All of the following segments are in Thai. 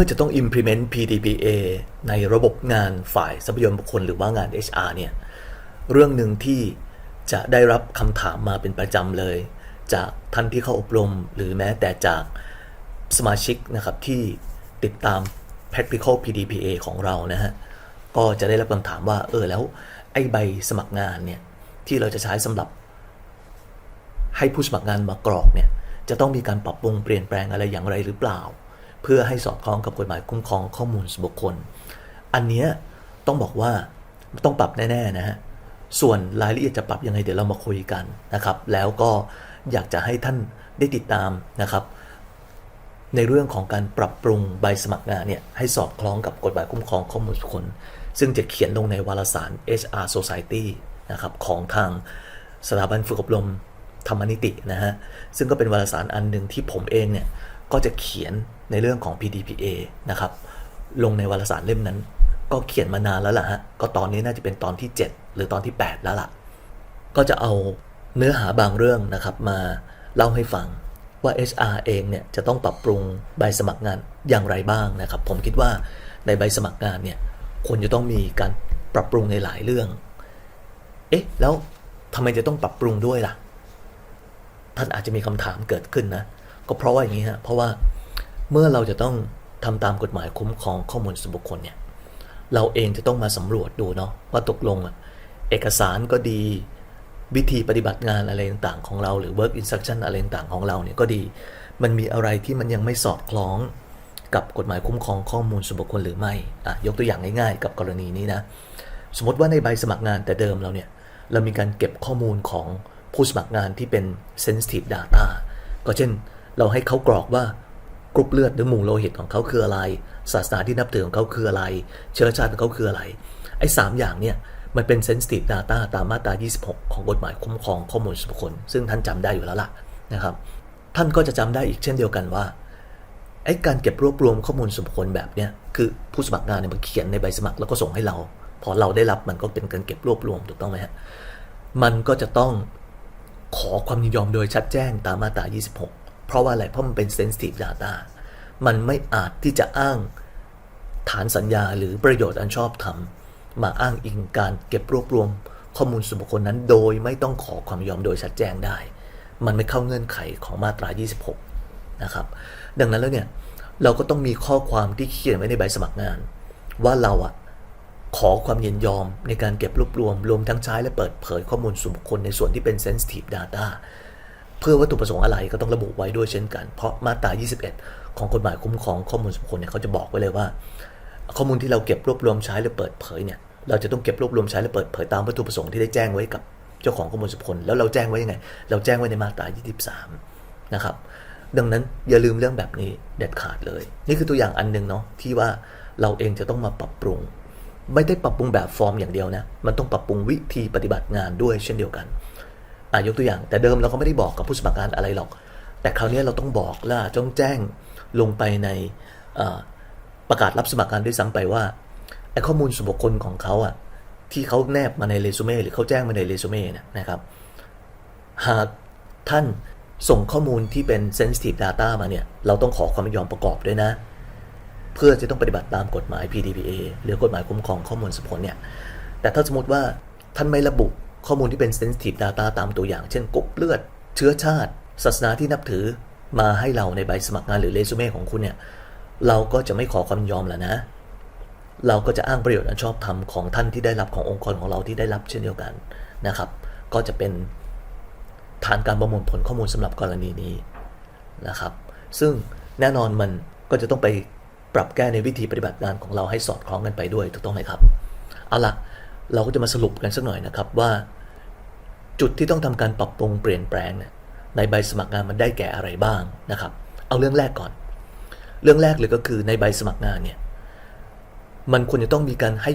มื่อจะต้อง implement PDPA ในระบบงานฝ่ายทรัพยากรบุคคลหรือว่างาน HR เนี่ย เรื่องหนึ่งที่จะได้รับคำถามมาเป็นประจำเลย จากท่านที่เข้าอบรม หรือแม้แต่จากสมาชิกนะครับที่ติดตาม practical PDPA ของเรานะฮะ ก็จะได้รับคำถามว่า เออแล้วไอ้ใบสมัครงานเนี่ย ที่เราจะใช้สำหรับ ให้ผู้สมัครงานมากรอกเนี่ย จะต้องมีการปรับปรุงเปลี่ยนแปลงอะไรอย่างไรหรือเปล่า เพื่อให้สอดคล้องกับกฎหมายคุ้มครองข้อมูลส่วนบุคคล อันเนี้ยต้องบอกว่าต้องปรับแน่ๆนะฮะส่วนรายละเอียดจะปรับยังไงเดี๋ยวเรามาคุยกันนะครับ แล้วก็อยากจะให้ท่านได้ติดตามนะครับ ในเรื่องของการปรับปรุงใบสมัครงานเนี่ยให้สอดคล้องกับกฎหมายคุ้มครองข้อมูลส่วนบุคคล ซึ่งจะเขียนลงในวารสาร HR Society นะครับของทางสถาบันฝึกอบรมธรรมนิตินะฮะซึ่งก็เป็นวารสารอันหนึ่งที่ผมเองเนี่ย ก็จะเขียนในเรื่องของ PDPA นะครับ ลงในวารสารเล่มนั้น ก็เขียนมานานแล้วล่ะฮะ ก็ตอนนี้น่าจะเป็นตอนที่ 7 หรือตอนที่ 8 แล้วล่ะ ก็จะเอาเนื้อหาบางเรื่องนะครับมาเล่าให้ฟังว่า HR เองเนี่ยจะต้องปรับปรุงใบสมัครงานอย่างไรบ้างนะครับ ผมคิดว่าในใบสมัครงานเนี่ยควรจะต้องมีการปรับปรุงในหลายเรื่อง เอ๊ะ แล้วทำไมจะต้องปรับปรุงด้วยล่ะ ท่านอาจจะมีคำถามเกิดขึ้นนะ ก็เพราะว่าอย่างนี้ฮะเพราะว่าเมื่อเราจะต้องทำตามกฎหมายคุ้มครองข้อมูลส่วนบุคคลเนี่ยเราเองจะต้องมาสำรวจดูเนาะว่าตกลงเอกสารก็ดีวิธีปฏิบัติงานอะไรต่างๆของเราหรือ work instruction อะไรต่างๆของเราเนี่ยก็ดี มันมีอะไรที่มันยังไม่สอดคล้องกับกฎหมายคุ้มครองข้อมูลส่วนบุคคลหรือไม่อะยกตัวอย่างง่ายๆ กับกรณีนี้นะสมมติว่าในใบสมัครงานแต่เดิมเราเนี่ยเรามีการเก็บข้อมูลของผู้สมัครงานที่เป็น sensitive data ก็เช่น เราให้เขากรอกว่ากรุ๊ปเลือดหรือหมู่โลหิตของเขาคืออะไร ศาสนาที่นับถือของเขาคืออะไร เชื้อชาติของเขาคืออะไร ไอ้สามอย่างเนี่ยมันเป็น sensitive data ตามมาตรา 26 ของกฎหมายคุ้มครองข้อมูลส่วนบุคคล ซึ่งท่านจำได้อยู่แล้วล่ะนะครับ ท่านก็จะจำได้อีกเช่นเดียวกันว่าไอ้การเก็บรวบรวมข้อมูลส่วนบุคคลแบบเนี้ยคือผู้สมัครงานเนี่ยมันเขียนในใบสมัครแล้วก็ส่งให้เรา พอเราได้รับมันก็เป็นการเก็บรวบรวมถูกต้องไหมฮะ มันก็จะต้องขอความยินยอมโดยชัดแจ้งตามมาตรา 26 เพราะว่าอะไร เพราะมันเป็น sensitive data มันไม่อาจที่จะอ้างฐานสัญญาหรือประโยชน์อันชอบธรรม มาอ้างอิงการเก็บรวบรวม ข้อมูลส่วนบุคคลนั้น โดยไม่ต้องขอความยินยอมโดยชัดแจ้งได้ มันไม่เข้าเงื่อนไขของมาตรา 26 นะครับ ดังนั้นแล้วเนี่ยเราก็ต้องมีข้อความที่เขียนไว้ในใบสมัครงาน ว่าเราอะขอความยินยอมในการเก็บรวบรวม รวมทั้งใช้และเปิดเผยข้อมูลส่วนบุคคลในส่วนที่เป็น sensitive data เพื่อวัตถุประสงค์อะไรก็ต้องระบุไว้ด้วยเช่นกัน เพราะมาตรา 21 ของกฎหมายคุ้มครองข้อมูลส่วนบุคคลเนี่ยเขาจะบอกไว้เลยว่า ข้อมูลที่เราเก็บรวบรวมใช้หรือเปิดเผยเนี่ยเราจะต้องเก็บรวบรวมใช้และเปิดเผยตามวัตถุประสงค์ที่ได้แจ้งไว้กับเจ้าของข้อมูลส่วนบุคคลแล้วเราแจ้งไว้ยังไง เราแจ้งไว้ในมาตรา 23 นะครับดังนั้นอย่าลืมเรื่องแบบนี้เด็ดขาดเลย นี่คือตัวอย่างอันหนึงเนาะที่ว่าเราเองจะต้องมาปรับปรุง ไม่ได้ปรับปรุงแบบฟอร์มอย่างเดียวนะ มันต้องปรับปรุงวิธีปฏิบัติงานด้วยเช่นเดียวกัน ยกตัวอย่าง แต่เดิมเราก็ไม่ได้บอกกับผู้สมัครงานอะไรหรอก แต่คราวนี้เราต้องบอกและต้องแจ้งลงไปในประกาศรับสมัครงานด้วยซ้ำไปว่าไอ้ข้อมูลส่วนบุคคลของเขาอะที่เขาแนบมาในเรซูเม่หรือเขาแจ้งมาในเรซูเม่เนยนะครับ หากท่านส่งข้อมูลที่เป็น sensitive data มาเนี่ย เราต้องขอความยินยอมประกอบด้วยนะ เพื่อจะต้องปฏิบัติตามกฎหมาย PDPA หรือกฎหมายคุ้มครองข้อมูลส่วนบุคคลเนี่ย แต่ถ้าสมมติว่าท่านไม่ระบุ ข้อมูลที่เป็น sensitive data ตามตัวอย่าง เช่นกรุ๊ปเลือด เชื้อชาติ ศาสนาที่นับถือมาให้เราในใบสมัครงานหรือเรซูเม่ของคุณเนี่ยเราก็จะไม่ขอความยอมแล้วนะ เราก็จะอ้างประโยชน์อันชอบธรรมของท่านที่ได้รับขององค์กรของเราที่ได้รับเช่นเดียวกันนะครับ ก็จะเป็นฐานการประมวลผลข้อมูลสำหรับกรณีนี้นะครับ ซึ่งแน่นอนมันก็จะต้องไปปรับแก้ในวิธีปฏิบัติงานของเราให้สอดคล้องกันไปด้วยถูกต้องไหมครับ เอาละเราก็จะมาสรุปกันสักหน่อยนะครับว่า จุดที่ต้องทำการปรับปรุงเปลี่ยนแปลงเนี่ยในใบสมัครงานมันได้แก่อะไรบ้างนะครับ เอาเรื่องแรกก่อน เรื่องแรกเลยก็คือในใบสมัครงานเนี่ยมันควรจะต้องมีการให้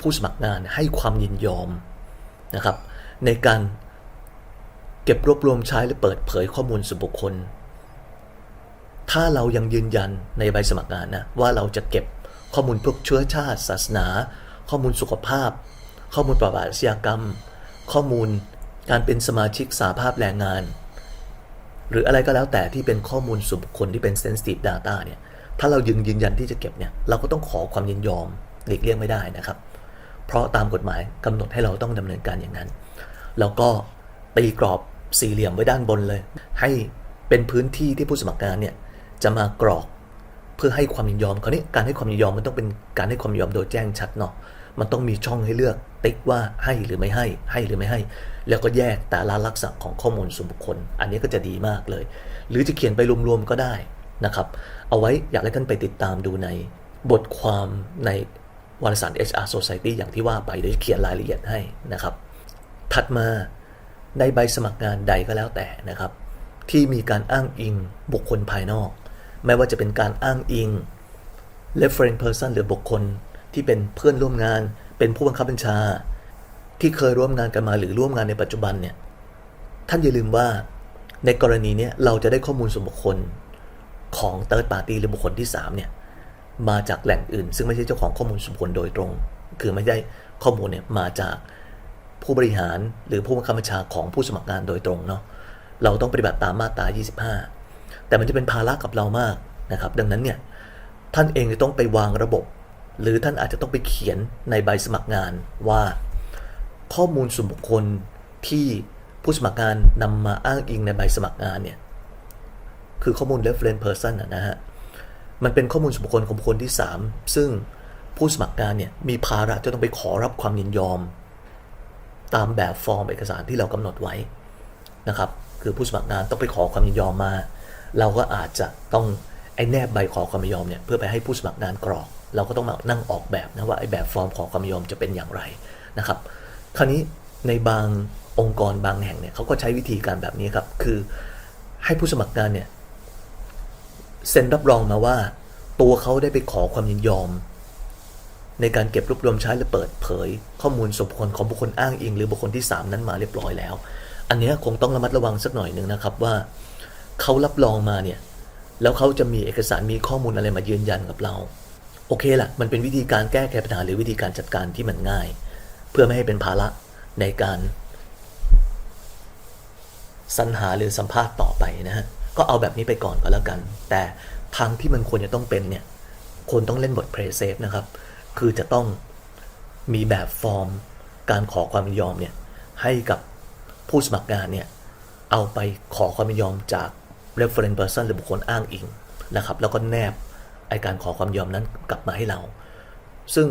ผู้สมัครงานให้ความยินยอมนะครับ ในการเก็บรวบรวมใช้และเปิดเผยข้อมูลส่วนบุคคล ถ้าเรายังยืนยันในใบสมัครงานนะว่าเราจะเก็บข้อมูลพวกเชื้อชาติ ศาสนา ข้อมูลสุขภาพ ข้อมูลประวัติอาชญากรรม ข้อมูล การเป็นสมาชิกสาภาพแรงงาน หรืออะไรก็แล้วแต่ที่เป็นข้อมูลส่วนบุคคลที่เป็น sensitive data เนี่ยถ้าเรายืนยืนยันที่จะเก็บเนี่ยเราก็ต้องขอความยินยอมหลีกเลี่ยงไม่ได้นะครับ เพราะตามกฎหมายกำหนดให้เราต้องดำเนินการอย่างนั้น แล้วก็ตีกรอบสี่เหลี่ยมไว้ด้านบนเลย ให้เป็นพื้นที่ที่ผู้สมัครงานเนี่ยจะมากรอกเพื่อให้ความยินยอมคราวนี้การให้ความยินยอมมันต้องเป็นการให้ความยินยอมโดยแจ้งชัดเนาะ มันต้องมีช่องให้เลือก ติ๊กว่าให้หรือไม่ให้ ให้หรือไม่ให้ แล้วก็แยกแต่ละลักษณะของข้อมูลส่วนบุคคล อันนี้ก็จะดีมากเลย หรือจะเขียนไปรวมๆก็ได้นะครับ เอาไว้อยากให้ท่านไปติดตามดูในบทความในวารสาร HR Society อย่างที่ว่าไปเดี๋ยวเขียนรายละเอียดให้นะครับ ถัดมาในใบสมัครงานใดก็แล้วแต่นะครับ ที่มีการอ้างอิงบุคคลภายนอก ไม่ว่าจะเป็นการอ้างอิง reference person หรือบุคคล ที่เป็นเพื่อนร่วมงาน เป็นผู้บังคับบัญชา ที่เคยร่วมงานกันมาหรือร่วมงานในปัจจุบันเนี่ยท่านอย่าลืมว่าในกรณีนี้เราจะได้ข้อมูลส่วนบุคคลของ third party หรือบุคคลที่3เนี่ยมาจากแหล่งอื่น ซึ่งไม่ใช่เจ้าของข้อมูลส่วนบุคคลโดยตรง คือไม่ได้ข้อมูลเนี่ยมาจากผู้บริหารหรือผู้บังคับบัญชาของผู้สมัครงานโดยตรงเนาะเราต้องปฏิบัติตามมาตรา 25 แต่มันจะเป็นภาระกับเรามากนะครับ ดังนั้นเนี่ยท่านเองจะต้องไปวางระบบ หรือท่านอาจจะต้องไปเขียนในใบสมัครงานว่า ข้อมูลส่วนบุคคลที่ผู้สมัครงานนำมาอ้างอิงในใบสมัครงานเนี่ยคือข้อมูล reference person นะฮะมันเป็นข้อมูลส่วนบุคคลของบุคคลที่ 3 ซึ่งผู้สมัครงานเนี่ยมีภาระจะต้องไปขอรับความยินยอม ตามแบบฟอร์มเอกสารที่เรากำหนดไว้นะครับ คือผู้สมัครงานต้องไปขอความยินยอมมา เราก็อาจจะต้องไอ้แนบใบขอความยินยอมเนี่ยเพื่อไปให้ผู้สมัครงานกรอก เราก็ต้องมานั่งออกแบบนะว่าไอ้แบบฟอร์มขอความยินยอมจะเป็นอย่างไรนะครับ คราวนี้ในบางองค์กรบางแห่งเนี่ยเขาก็ใช้วิธีการแบบนี้ครับ คือให้ผู้สมัครงานเนี่ยเซ็นรับรองมาว่าตัวเขาได้ไปขอความยินยอม ในการเก็บรวบรวมใช้และเปิดเผย ข้อมูลส่วนบุคคลของบุคคลอ้างอิง หรือบุคคลที่ 3 นั้นมาเรียบร้อยแล้ว อันเนี้ยคงต้องระมัดระวังสักหน่อยหนึ่งนะครับว่าเขารับรองมาเนี่ยแล้วเขาจะมีเอกสารมีข้อมูลอะไรมายืนยันกับเรา โอเคละมันเป็นวิธีการแก้ไขปัญหาหรือวิธีการจัดการที่มันง่าย เพื่อไม่ให้เป็นภาระในการสรรหาหรือสัมภาษณ์ต่อไปนะฮะก็เอาแบบนี้ไปก่อนก็แล้วกัน แต่ทางที่มันควรจะต้องเป็นเนี่ยควรต้องเล่นบทเพลย์เซฟนะครับ คือจะต้องมีแบบฟอร์ม การขอความยินยอมเนี่ยให้กับผู้สมัครงานเนี่ยเอาไปขอความยินยอมจาก reference person หรือบุคคลอ้างอิงนะครับ แล้วก็แนบ ไอการขอความยอมนั้นกลับมาให้เรา ซึ่ง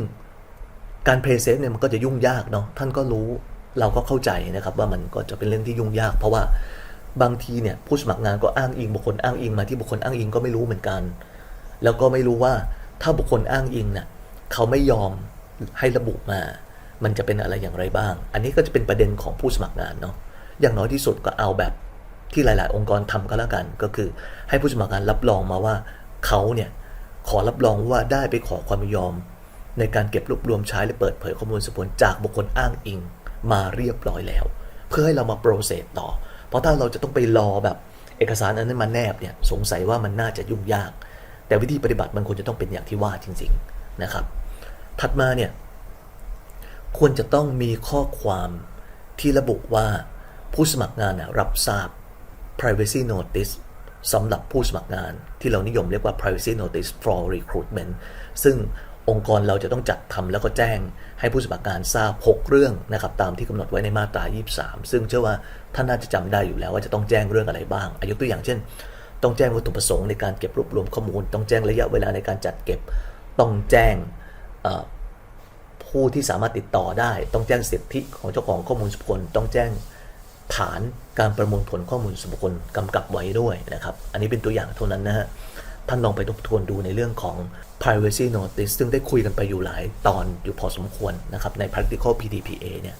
การเพลย์เซฟเนี่ยมันก็จะยุ่งยากเนาะท่านก็รู้เราก็เข้าใจนะครับว่ามันก็จะเป็นเรื่องที่ยุ่งยาก เพราะว่าบางทีเนี่ยผู้สมัครงานก็อ้างอิงบุคคลอ้างอิงมาที่บุคคลอ้างอิงก็ไม่รู้เหมือนกัน แล้วก็ไม่รู้ว่าถ้าบุคคลอ้างอิงน่ะเขาไม่ยอมให้ระบุมา มันจะเป็นอะไรอย่างไรบ้าง อันนี้ก็จะเป็นประเด็นของผู้สมัครงานเนาะอย่างน้อยที่สุดก็เอาแบบที่หลาย ๆ องค์กรทำก็แล้วกัน ก็คือให้ผู้สมัครงานรับรองมาว่าเขาเนี่ย ขอรับรองว่าได้ไปขอความยอม ในการเก็บรวบรวมใช้และเปิดเผยข้อมูลส่วนบุคคลจากบุคคลอ้างอิงมาเรียบร้อยแล้ว เพื่อให้เรามาโปรเซสต่อ เพราะถ้าเราจะต้องไปรอแบบเอกสารอันนั้นมาแนบเนี่ยสงสัยว่ามันน่าจะยุ่งยาก แต่วิธีปฏิบัติมันควรจะต้องเป็นอย่างที่ว่าจริง ๆนะครับ ถัดมาเนี่ยควรจะต้องมีข้อความที่ระบุว่าผู้สมัครงานนะรับทราบ privacy notice สำหรับผู้สมัครงานที่เรานิยมเรียกว่า privacy notice for recruitment ซึ่งองค์กรเราจะต้องจัดทำแล้วก็แจ้งให้ผู้สมัครงานทราบ 6 เรื่องนะครับตามที่กำหนดไว้ในมาตรา 23 ซึ่งเชื่อว่าท่านน่าจะจำได้อยู่แล้วว่าจะต้องแจ้งเรื่องอะไรบ้างอายุตัวอย่างเช่น ต้องแจ้งวัตถุประสงค์ในการเก็บรวบรวมข้อมูล ต้องแจ้งระยะเวลาในการจัดเก็บ ต้องแจ้งผู้ที่สามารถติดต่อได้ ต้องแจ้งสิทธิของเจ้าของข้อมูลส่วนบุคคลต้องแจ้ง ฐานการประมวลผลข้อมูลส่วนบุคคลกำกับไว้ด้วยนะครับ อันนี้เป็นตัวอย่างเท่านั้นนะฮะ ท่านลองไปทบทวนดูในเรื่องของ privacy notice ซึ่งได้คุยกันไปอยู่หลายตอนอยู่พอสมควรนะครับใน practical PDPA เนี่ย